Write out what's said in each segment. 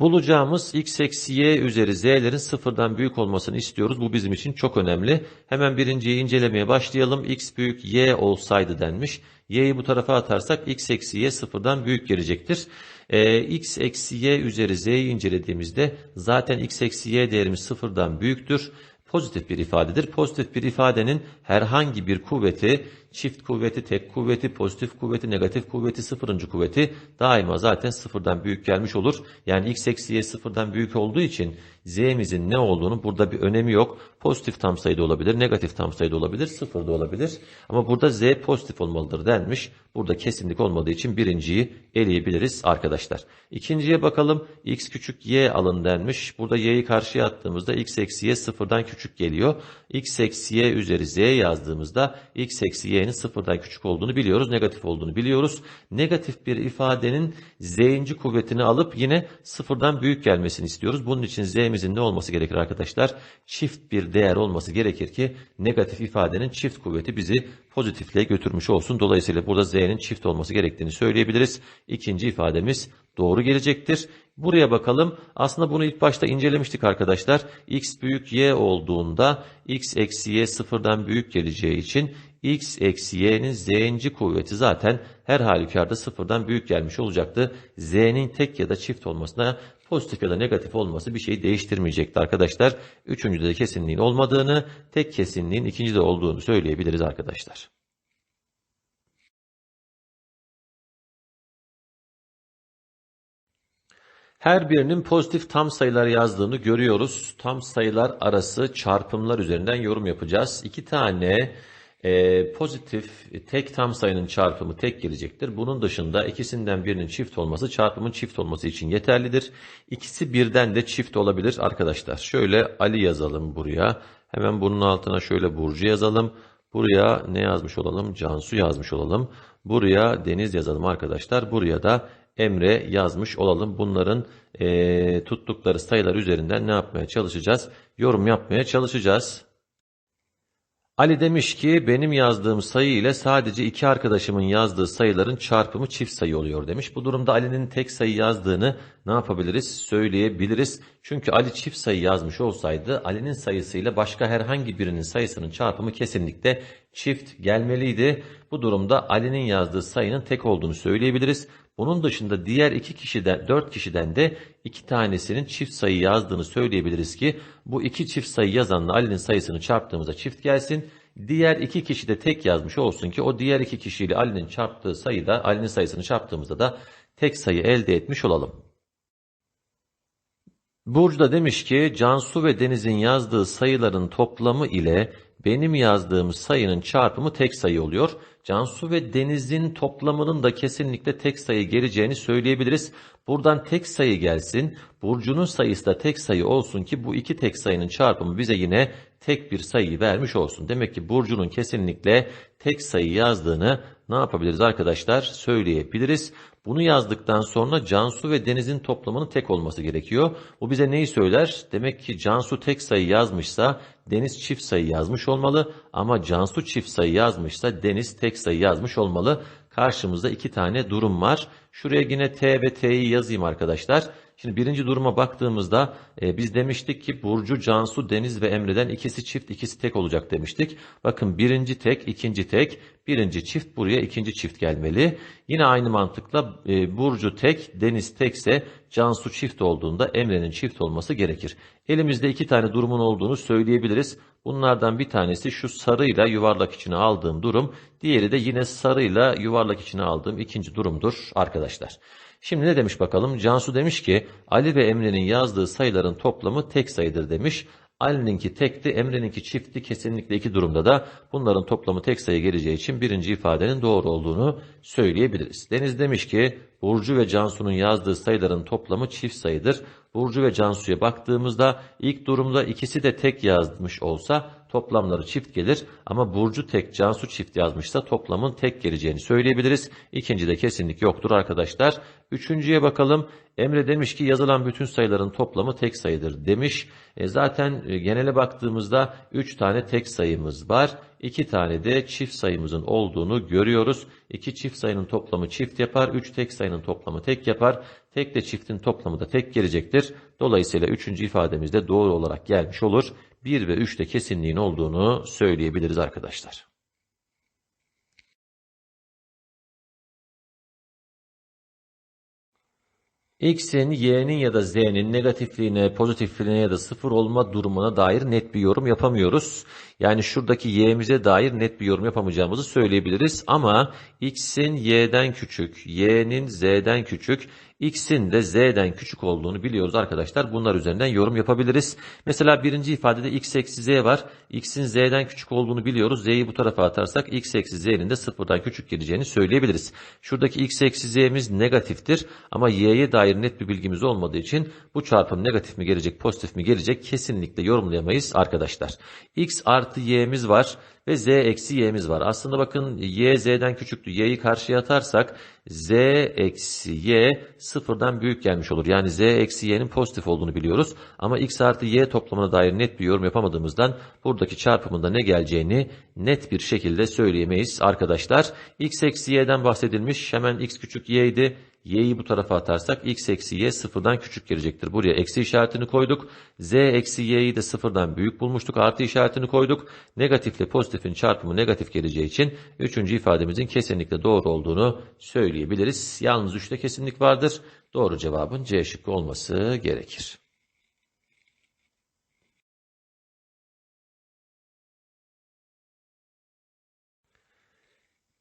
Bulacağımız x eksi y üzeri z'lerin sıfırdan büyük olmasını istiyoruz. Bu bizim için çok önemli. Hemen birinciyi incelemeye başlayalım. x büyük y olsaydı denmiş. y'yi bu tarafa atarsak x eksi y sıfırdan büyük gelecektir. Ee, x eksi y üzeri z'yi incelediğimizde zaten x eksi y değerimiz sıfırdan büyüktür pozitif bir ifadedir. Pozitif bir ifadenin herhangi bir kuvveti, çift kuvveti, tek kuvveti, pozitif kuvveti, negatif kuvveti, sıfırıncı kuvveti daima zaten sıfırdan büyük gelmiş olur. Yani x eksi y sıfırdan büyük olduğu için z'mizin ne olduğunu burada bir önemi yok. Pozitif tam sayıda olabilir, negatif tam sayıda olabilir, sıfır da olabilir. Ama burada z pozitif olmalıdır denmiş. Burada kesinlik olmadığı için birinciyi eleyebiliriz arkadaşlar. İkinciye bakalım. x küçük y alın denmiş. Burada y'yi karşıya attığımızda x eksi y sıfırdan küçük geliyor. x eksi y üzeri z yazdığımızda x eksi y'nin sıfırdan küçük olduğunu biliyoruz. Negatif olduğunu biliyoruz. Negatif bir ifadenin z'inci kuvvetini alıp yine sıfırdan büyük gelmesini istiyoruz. Bunun için z'mizin ne olması gerekir arkadaşlar? Çift bir değer olması gerekir ki negatif ifadenin çift kuvveti bizi pozitifle götürmüş olsun. Dolayısıyla burada z'nin çift olması gerektiğini söyleyebiliriz. İkinci ifademiz doğru gelecektir. Buraya bakalım. Aslında bunu ilk başta incelemiştik arkadaşlar. x büyük y olduğunda x eksi y sıfırdan büyük geleceği için x eksi y'nin z'inci kuvveti zaten her halükarda sıfırdan büyük gelmiş olacaktı. z'nin tek ya da çift olmasına pozitif ya da negatif olması bir şeyi değiştirmeyecekti arkadaşlar. Üçüncüde de kesinliğin olmadığını, tek kesinliğin ikincide olduğunu söyleyebiliriz arkadaşlar. Her birinin pozitif tam sayılar yazdığını görüyoruz. Tam sayılar arası çarpımlar üzerinden yorum yapacağız. İki tane e, pozitif tek tam sayının çarpımı tek gelecektir. Bunun dışında ikisinden birinin çift olması çarpımın çift olması için yeterlidir. İkisi birden de çift olabilir arkadaşlar. Şöyle Ali yazalım buraya. Hemen bunun altına şöyle Burcu yazalım. Buraya ne yazmış olalım? Cansu yazmış olalım. Buraya Deniz yazalım arkadaşlar. Buraya da Emre yazmış olalım. Bunların e, tuttukları sayılar üzerinden ne yapmaya çalışacağız? Yorum yapmaya çalışacağız. Ali demiş ki benim yazdığım sayı ile sadece iki arkadaşımın yazdığı sayıların çarpımı çift sayı oluyor demiş. Bu durumda Ali'nin tek sayı yazdığını ne yapabiliriz? Söyleyebiliriz. Çünkü Ali çift sayı yazmış olsaydı Ali'nin sayısıyla başka herhangi birinin sayısının çarpımı kesinlikle çift gelmeliydi. Bu durumda Ali'nin yazdığı sayının tek olduğunu söyleyebiliriz. Bunun dışında diğer iki kişiden, dört kişiden de iki tanesinin çift sayı yazdığını söyleyebiliriz ki bu iki çift sayı yazanla Ali'nin sayısını çarptığımızda çift gelsin. Diğer iki kişi de tek yazmış olsun ki o diğer iki kişiyle Ali'nin çarptığı sayıda Ali'nin sayısını çarptığımızda da tek sayı elde etmiş olalım. Burcu demiş ki Cansu ve Deniz'in yazdığı sayıların toplamı ile benim yazdığım sayının çarpımı tek sayı oluyor. Cansu ve Deniz'in toplamının da kesinlikle tek sayı geleceğini söyleyebiliriz. Buradan tek sayı gelsin. Burcu'nun sayısı da tek sayı olsun ki bu iki tek sayının çarpımı bize yine tek bir sayıyı vermiş olsun. Demek ki Burcu'nun kesinlikle tek sayı yazdığını ne yapabiliriz arkadaşlar? Söyleyebiliriz. Bunu yazdıktan sonra Cansu ve Deniz'in toplamının tek olması gerekiyor. Bu bize neyi söyler? Demek ki Cansu tek sayı yazmışsa Deniz çift sayı yazmış olmalı ama Cansu çift sayı yazmışsa Deniz tek sayı yazmış olmalı. Karşımızda iki tane durum var. Şuraya yine T ve T'yi yazayım arkadaşlar. Şimdi birinci duruma baktığımızda e, biz demiştik ki Burcu, Cansu, Deniz ve Emre'den ikisi çift, ikisi tek olacak demiştik. Bakın birinci tek, ikinci tek, birinci çift buraya ikinci çift gelmeli. Yine aynı mantıkla e, Burcu tek, Deniz tekse Cansu çift olduğunda Emre'nin çift olması gerekir. Elimizde iki tane durumun olduğunu söyleyebiliriz. Bunlardan bir tanesi şu sarıyla yuvarlak içine aldığım durum. Diğeri de yine sarıyla yuvarlak içine aldığım ikinci durumdur arkadaşlar. Şimdi ne demiş bakalım? Cansu demiş ki Ali ve Emre'nin yazdığı sayıların toplamı tek sayıdır demiş. Ali'ninki tekti, Emre'ninki çiftti. Kesinlikle iki durumda da bunların toplamı tek sayı geleceği için birinci ifadenin doğru olduğunu söyleyebiliriz. Deniz demiş ki Burcu ve Cansu'nun yazdığı sayıların toplamı çift sayıdır. Burcu ve Cansu'ya baktığımızda ilk durumda ikisi de tek yazmış olsa toplamları çift gelir ama Burcu tek Cansu çift yazmışsa toplamın tek geleceğini söyleyebiliriz. İkincide kesinlik yoktur arkadaşlar. Üçüncüye bakalım. Emre demiş ki yazılan bütün sayıların toplamı tek sayıdır demiş. E zaten e, genele baktığımızda 3 tane tek sayımız var. 2 tane de çift sayımızın olduğunu görüyoruz. 2 çift sayının toplamı çift yapar. 3 tek sayının toplamı tek yapar. Tek de çiftin toplamı da tek gelecektir. Dolayısıyla 3. ifademiz de doğru olarak gelmiş olur. 1 ve 3'te kesinliğin olduğunu söyleyebiliriz arkadaşlar. X'in, Y'nin ya da Z'nin negatifliğine, pozitifliğine ya da sıfır olma durumuna dair net bir yorum yapamıyoruz. Yani şuradaki Y'mize dair net bir yorum yapamayacağımızı söyleyebiliriz. Ama X'in Y'den küçük, Y'nin Z'den küçük, X'in de Z'den küçük olduğunu biliyoruz arkadaşlar. Bunlar üzerinden yorum yapabiliriz. Mesela birinci ifadede X eksi Z var. X'in Z'den küçük olduğunu biliyoruz. Z'yi bu tarafa atarsak X eksi Z'nin de sıfırdan küçük geleceğini söyleyebiliriz. Şuradaki X eksi Z'miz negatiftir. Ama Y'ye dair net bir bilgimiz olmadığı için bu çarpım negatif mi gelecek, pozitif mi gelecek kesinlikle yorumlayamayız arkadaşlar. X artı Y'miz var ve z eksi y'miz var. Aslında bakın y z'den küçüktü. y'yi karşıya atarsak z eksi y sıfırdan büyük gelmiş olur. Yani z eksi y'nin pozitif olduğunu biliyoruz. Ama x artı y toplamına dair net bir yorum yapamadığımızdan buradaki çarpımında ne geleceğini net bir şekilde söyleyemeyiz arkadaşlar. x eksi y'den bahsedilmiş. Hemen x küçük y idi y'yi bu tarafa atarsak x eksi y sıfırdan küçük gelecektir. Buraya eksi işaretini koyduk. z eksi y'yi de sıfırdan büyük bulmuştuk. Artı işaretini koyduk. Negatifle pozitifin çarpımı negatif geleceği için üçüncü ifademizin kesinlikle doğru olduğunu söyleyebiliriz. Yalnız üçte kesinlik vardır. Doğru cevabın C şıkkı olması gerekir.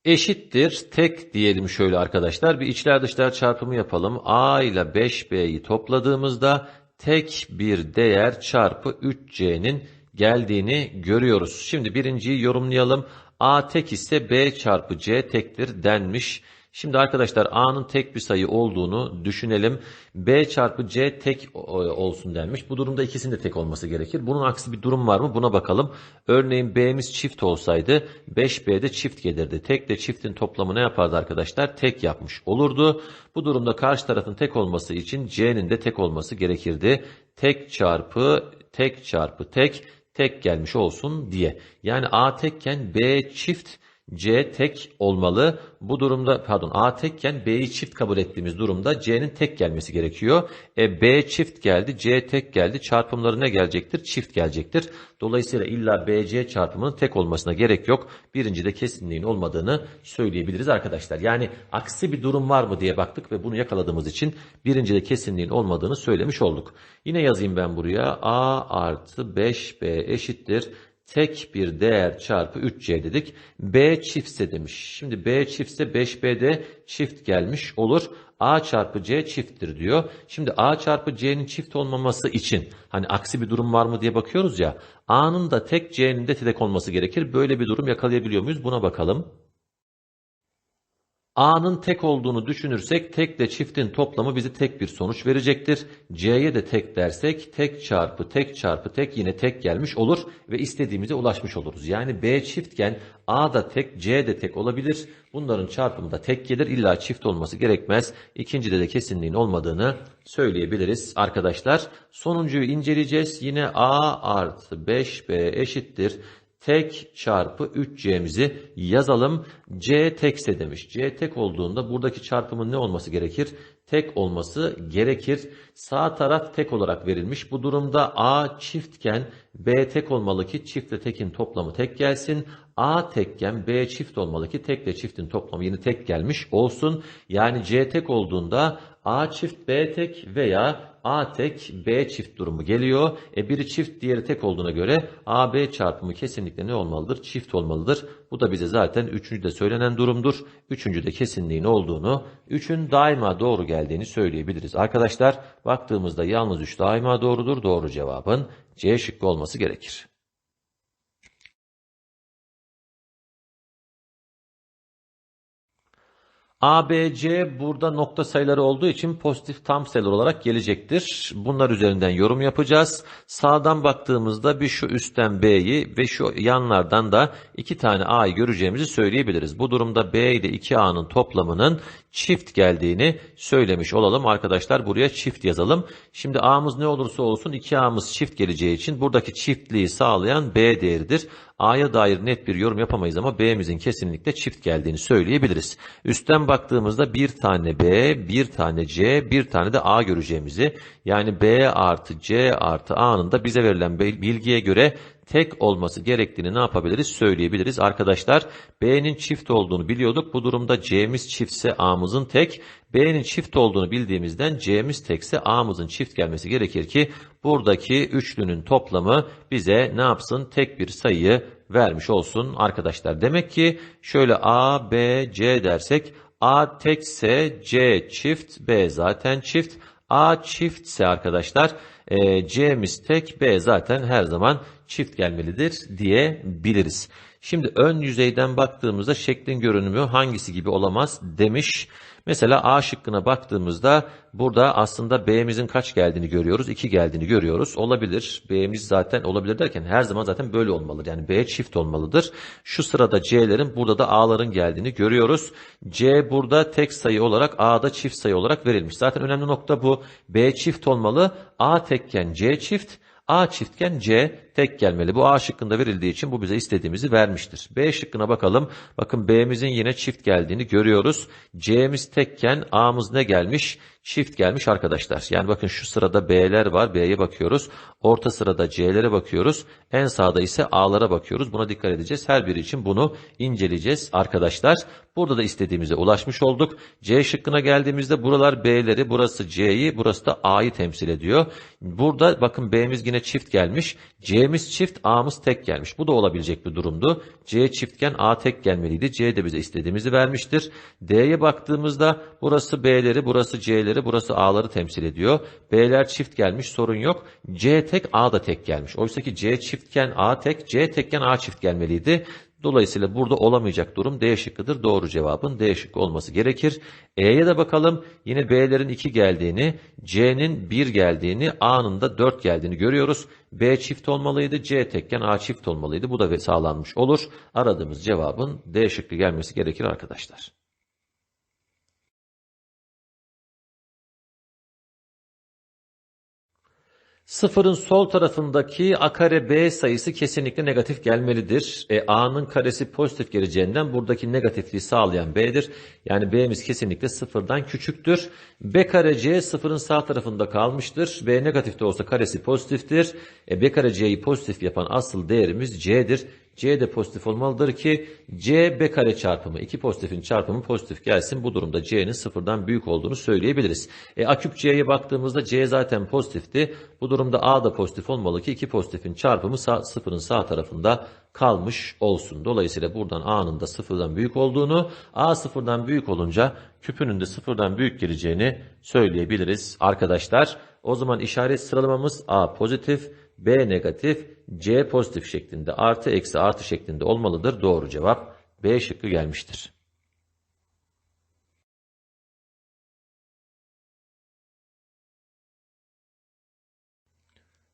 Eşittir tek diyelim şöyle arkadaşlar. Bir içler dışlar çarpımı yapalım. A ile 5B'yi topladığımızda tek bir değer çarpı 3C'nin geldiğini görüyoruz. Şimdi birinciyi yorumlayalım. A tek ise B çarpı C tektir denmiş. Şimdi arkadaşlar A'nın tek bir sayı olduğunu düşünelim. B çarpı C tek olsun denmiş. Bu durumda ikisinin de tek olması gerekir. Bunun aksi bir durum var mı? Buna bakalım. Örneğin B'miz çift olsaydı 5B'de çift gelirdi. Tek de çiftin toplamı ne yapardı arkadaşlar? Tek yapmış olurdu. Bu durumda karşı tarafın tek olması için C'nin de tek olması gerekirdi. Tek çarpı tek çarpı tek tek gelmiş olsun diye. Yani A tekken B çift C tek olmalı. Bu durumda pardon A tekken B'yi çift kabul ettiğimiz durumda C'nin tek gelmesi gerekiyor. E, B çift geldi, C tek geldi. Çarpımları ne gelecektir? Çift gelecektir. Dolayısıyla illa BC çarpımının tek olmasına gerek yok. Birincide kesinliğin olmadığını söyleyebiliriz arkadaşlar. Yani aksi bir durum var mı diye baktık ve bunu yakaladığımız için birincide kesinliğin olmadığını söylemiş olduk. Yine yazayım ben buraya. A artı 5B eşittir tek bir değer çarpı 3c dedik. B çiftse demiş. Şimdi B çiftse 5B'de çift gelmiş olur. A çarpı C çifttir diyor. Şimdi A çarpı C'nin çift olmaması için hani aksi bir durum var mı diye bakıyoruz ya. A'nın da tek C'nin de tek olması gerekir. Böyle bir durum yakalayabiliyor muyuz? Buna bakalım. A'nın tek olduğunu düşünürsek tek de çiftin toplamı bizi tek bir sonuç verecektir. C'ye de tek dersek tek çarpı tek çarpı tek yine tek gelmiş olur ve istediğimize ulaşmış oluruz. Yani B çiftken A da tek C de tek olabilir. Bunların çarpımı da tek gelir. İlla çift olması gerekmez. İkincide de kesinliğin olmadığını söyleyebiliriz arkadaşlar. Sonuncuyu inceleyeceğiz. Yine A artı 5B eşittir tek çarpı 3c'mizi yazalım. c tekse demiş. c tek olduğunda buradaki çarpımın ne olması gerekir? Tek olması gerekir. Sağ taraf tek olarak verilmiş. Bu durumda a çiftken b tek olmalı ki çiftle tekin toplamı tek gelsin. a tekken b çift olmalı ki tekle çiftin toplamı yine tek gelmiş olsun. Yani c tek olduğunda a çift b tek veya A tek B çift durumu geliyor. E biri çift diğeri tek olduğuna göre A B çarpımı kesinlikle ne olmalıdır? Çift olmalıdır. Bu da bize zaten üçüncüde söylenen durumdur. Üçüncüde kesinliğin olduğunu, üçün daima doğru geldiğini söyleyebiliriz. Arkadaşlar baktığımızda yalnız üç daima doğrudur. Doğru cevabın C şıkkı olması gerekir. A, B, C burada nokta sayıları olduğu için pozitif tam sayılar olarak gelecektir. Bunlar üzerinden yorum yapacağız. Sağdan baktığımızda bir şu üstten B'yi ve şu yanlardan da iki tane A'yı göreceğimizi söyleyebiliriz. Bu durumda B ile 2A'nın toplamının çift geldiğini söylemiş olalım. Arkadaşlar buraya çift yazalım. Şimdi A'mız ne olursa olsun 2A'mız çift geleceği için buradaki çiftliği sağlayan B değeridir. A'ya dair net bir yorum yapamayız ama B'mizin kesinlikle çift geldiğini söyleyebiliriz. Üstten baktığımızda bir tane B, bir tane C, bir tane de A göreceğimizi yani B artı C artı A'nın da bize verilen bilgiye göre tek olması gerektiğini ne yapabiliriz söyleyebiliriz. Arkadaşlar B'nin çift olduğunu biliyorduk. Bu durumda C'miz çiftse A'mızın tek. B'nin çift olduğunu bildiğimizden C'miz tekse A'mızın çift gelmesi gerekir ki buradaki üçlünün toplamı bize ne yapsın? Tek bir sayıyı vermiş olsun arkadaşlar. Demek ki şöyle A, B, C dersek A tekse C çift, B zaten çift. A çiftse arkadaşlar e, C'miz tek, B zaten her zaman çift gelmelidir diyebiliriz. Şimdi ön yüzeyden baktığımızda şeklin görünümü hangisi gibi olamaz demiş. Mesela A şıkkına baktığımızda burada aslında B'mizin kaç geldiğini görüyoruz. 2 geldiğini görüyoruz. Olabilir. B'miz zaten olabilir derken her zaman zaten böyle olmalıdır. Yani B çift olmalıdır. Şu sırada C'lerin burada da A'ların geldiğini görüyoruz. C burada tek sayı olarak A'da çift sayı olarak verilmiş. Zaten önemli nokta bu. B çift olmalı. A tekken C çift. A çiftken C tek gelmeli. Bu A şıkkında verildiği için bu bize istediğimizi vermiştir. B şıkkına bakalım. Bakın B'mizin yine çift geldiğini görüyoruz. C'miz tekken A'mız ne gelmiş? Çift gelmiş arkadaşlar. Yani bakın şu sırada B'ler var. B'ye bakıyoruz. Orta sırada C'lere bakıyoruz. En sağda ise A'lara bakıyoruz. Buna dikkat edeceğiz. Her biri için bunu inceleyeceğiz arkadaşlar. Burada da istediğimize ulaşmış olduk. C şıkkına geldiğimizde buralar B'leri, burası C'yi, burası da A'yı temsil ediyor. Burada bakın B'miz yine çift gelmiş. C'miz çift, A'mız tek gelmiş. Bu da olabilecek bir durumdu. C çiftken A tek gelmeliydi. C de bize istediğimizi vermiştir. D'ye baktığımızda burası B'leri, burası C'leri, burası A'ları temsil ediyor. B'ler çift gelmiş, sorun yok. C tek, A da tek gelmiş. Oysa ki C çiftken A tek, C tekken A çift gelmeliydi. Dolayısıyla burada olamayacak durum D şıkkıdır. Doğru cevabın D şıkkı olması gerekir. E'ye de bakalım. Yine B'lerin 2 geldiğini, C'nin 1 geldiğini, A'nın da 4 geldiğini görüyoruz. B çift olmalıydı, C tekken A çift olmalıydı. Bu da sağlanmış olur. Aradığımız cevabın D şıkkı gelmesi gerekir arkadaşlar. Sıfırın sol tarafındaki a kare b sayısı kesinlikle negatif gelmelidir. E, a'nın karesi pozitif geleceğinden buradaki negatifliği sağlayan b'dir. Yani b'miz kesinlikle sıfırdan küçüktür. b kare c sıfırın sağ tarafında kalmıştır. b negatif de olsa karesi pozitiftir. E, b kare c'yi pozitif yapan asıl değerimiz c'dir. C de pozitif olmalıdır ki C B kare çarpımı iki pozitifin çarpımı pozitif gelsin. Bu durumda C'nin sıfırdan büyük olduğunu söyleyebiliriz. E, A küp C'ye baktığımızda C zaten pozitifti. Bu durumda A da pozitif olmalı ki iki pozitifin çarpımı sağ, sıfırın sağ tarafında kalmış olsun. Dolayısıyla buradan A'nın da sıfırdan büyük olduğunu, A sıfırdan büyük olunca küpünün de sıfırdan büyük geleceğini söyleyebiliriz arkadaşlar. O zaman işaret sıralamamız A pozitif, B negatif, C pozitif şeklinde artı eksi artı şeklinde olmalıdır. Doğru cevap B şıkkı gelmiştir.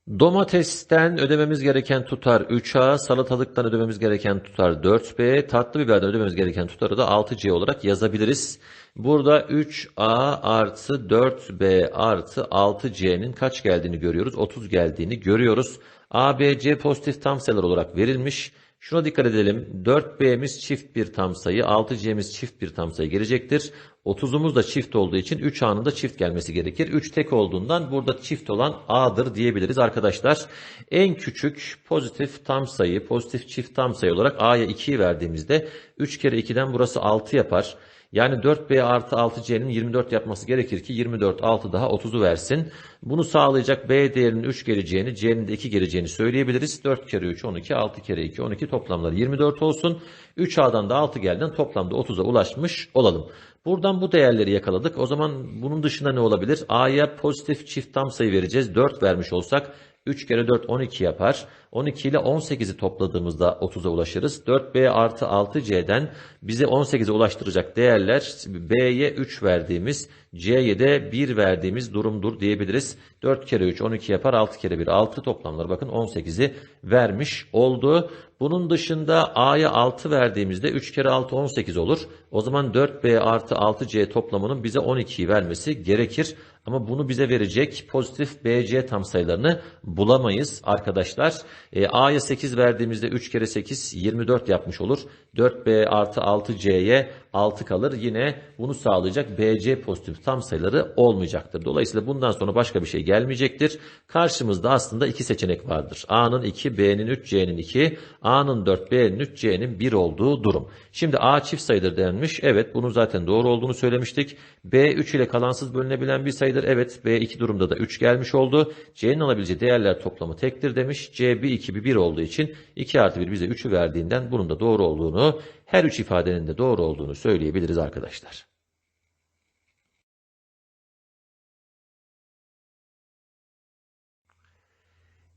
Domatesten ödememiz gereken tutar 3A, salatalıktan ödememiz gereken tutar 4B, tatlı biberden ödememiz gereken tutarı da 6C olarak yazabiliriz. Burada 3A artı 4B artı 6C'nin kaç geldiğini görüyoruz? 30 geldiğini görüyoruz. A, B, C pozitif tam sayılar olarak verilmiş. Şuna dikkat edelim. 4B'miz çift bir tam sayı, 6C'miz çift bir tam sayı gelecektir. 30'umuz da çift olduğu için 3A'nın da çift gelmesi gerekir. 3 tek olduğundan burada çift olan A'dır diyebiliriz arkadaşlar. En küçük pozitif tam sayı, pozitif çift tam sayı olarak A'ya 2'yi verdiğimizde 3 kere 2'den burası 6 yapar. Yani 4B artı 6C'nin 24 yapması gerekir ki 24 6 daha 30'u versin. Bunu sağlayacak B değerinin 3 geleceğini, C'nin de 2 geleceğini söyleyebiliriz. 4 kere 3 12, 6 kere 2 12 toplamları 24 olsun. 3A'dan da 6 gelden toplamda 30'a ulaşmış olalım. Buradan bu değerleri yakaladık. O zaman bunun dışında ne olabilir? A'ya pozitif çift tam sayı vereceğiz. 4 vermiş olsak 3 kere 4 12 yapar. 12 ile 18'i topladığımızda 30'a ulaşırız. 4B artı 6C'den bize 18'e ulaştıracak değerler B'ye 3 verdiğimiz, C'ye de 1 verdiğimiz durumdur diyebiliriz. 4 kere 3 12 yapar, 6 kere 1 6 toplamları bakın 18'i vermiş oldu. Bunun dışında A'ya 6 verdiğimizde 3 kere 6 18 olur. O zaman 4B artı 6C toplamının bize 12'yi vermesi gerekir. Ama bunu bize verecek pozitif BC tam sayılarını bulamayız arkadaşlar. E, A'ya 8 verdiğimizde 3 kere 8 24 yapmış olur. 4B artı 6C'ye 6 kalır. Yine bunu sağlayacak BC pozitif tam sayıları olmayacaktır. Dolayısıyla bundan sonra başka bir şey gelmeyecektir. Karşımızda aslında iki seçenek vardır. A'nın 2, B'nin 3, C'nin 2, A'nın 4, B'nin 3, C'nin 1 olduğu durum. Şimdi A çift sayıdır denmiş. Evet bunun zaten doğru olduğunu söylemiştik. B 3 ile kalansız bölünebilen bir sayıdır. Evet B2 durumda da 3 gelmiş oldu. C'nin alabileceği değerler toplamı tektir demiş. C 1, 2, 1 olduğu için 2 artı 1 bize 3'ü verdiğinden bunun da doğru olduğunu, her üç ifadenin de doğru olduğunu söyleyebiliriz arkadaşlar.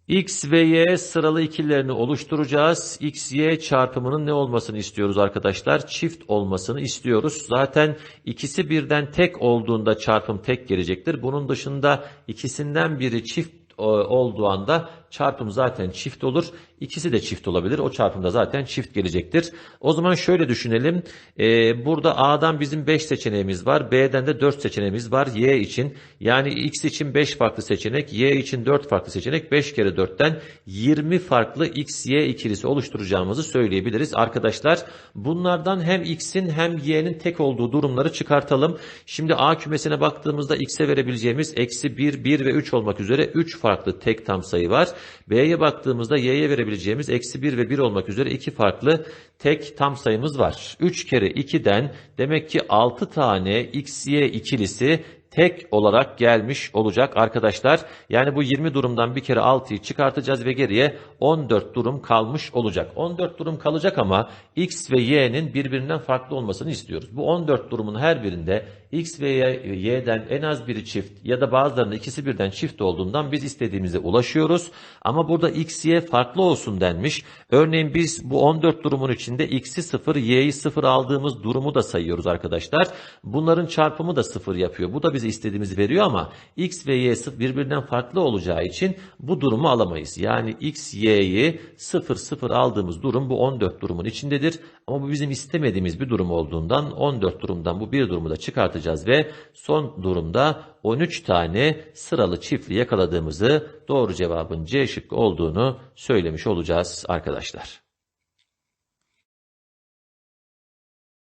X ve Y sıralı ikililerini oluşturacağız. X, Y çarpımının ne olmasını istiyoruz arkadaşlar? Çift olmasını istiyoruz. Zaten ikisi birden tek olduğunda çarpım tek gelecektir. Bunun dışında ikisinden biri çift e, olduğu anda çarpım zaten çift olur. İkisi de çift olabilir. O çarpımda zaten çift gelecektir. O zaman şöyle düşünelim. Ee, burada A'dan bizim 5 seçeneğimiz var. B'den de 4 seçeneğimiz var. Y için. Yani X için 5 farklı seçenek. Y için 4 farklı seçenek. 5 kere 4'ten 20 farklı X, Y ikilisi oluşturacağımızı söyleyebiliriz. Arkadaşlar bunlardan hem X'in hem Y'nin tek olduğu durumları çıkartalım. Şimdi A kümesine baktığımızda X'e verebileceğimiz eksi 1, 1 ve 3 olmak üzere 3 farklı tek tam sayı var. B'ye baktığımızda Y'ye verebileceğimiz eksi 1 ve 1 olmak üzere iki farklı tek tam sayımız var. 3 kere 2'den demek ki 6 tane X, Y ikilisi tek olarak gelmiş olacak arkadaşlar. Yani bu 20 durumdan bir kere 6'yı çıkartacağız ve geriye 14 durum kalmış olacak. 14 durum kalacak ama X ve Y'nin birbirinden farklı olmasını istiyoruz. Bu 14 durumun her birinde X ve Y'den en az biri çift ya da bazılarının ikisi birden çift olduğundan biz istediğimize ulaşıyoruz. Ama burada X, Y farklı olsun denmiş. Örneğin biz bu 14 durumun içinde X'i 0, Y'yi 0 aldığımız durumu da sayıyoruz arkadaşlar. Bunların çarpımı da 0 yapıyor. Bu da bize istediğimizi veriyor ama X ve Y birbirinden farklı olacağı için bu durumu alamayız. Yani X, Y'yi 0, 0 aldığımız durum bu 14 durumun içindedir. Ama bu bizim istemediğimiz bir durum olduğundan 14 durumdan bu bir durumu da çıkartacağız ve son durumda 13 tane sıralı çiftli yakaladığımızı doğru cevabın C şıkkı olduğunu söylemiş olacağız arkadaşlar.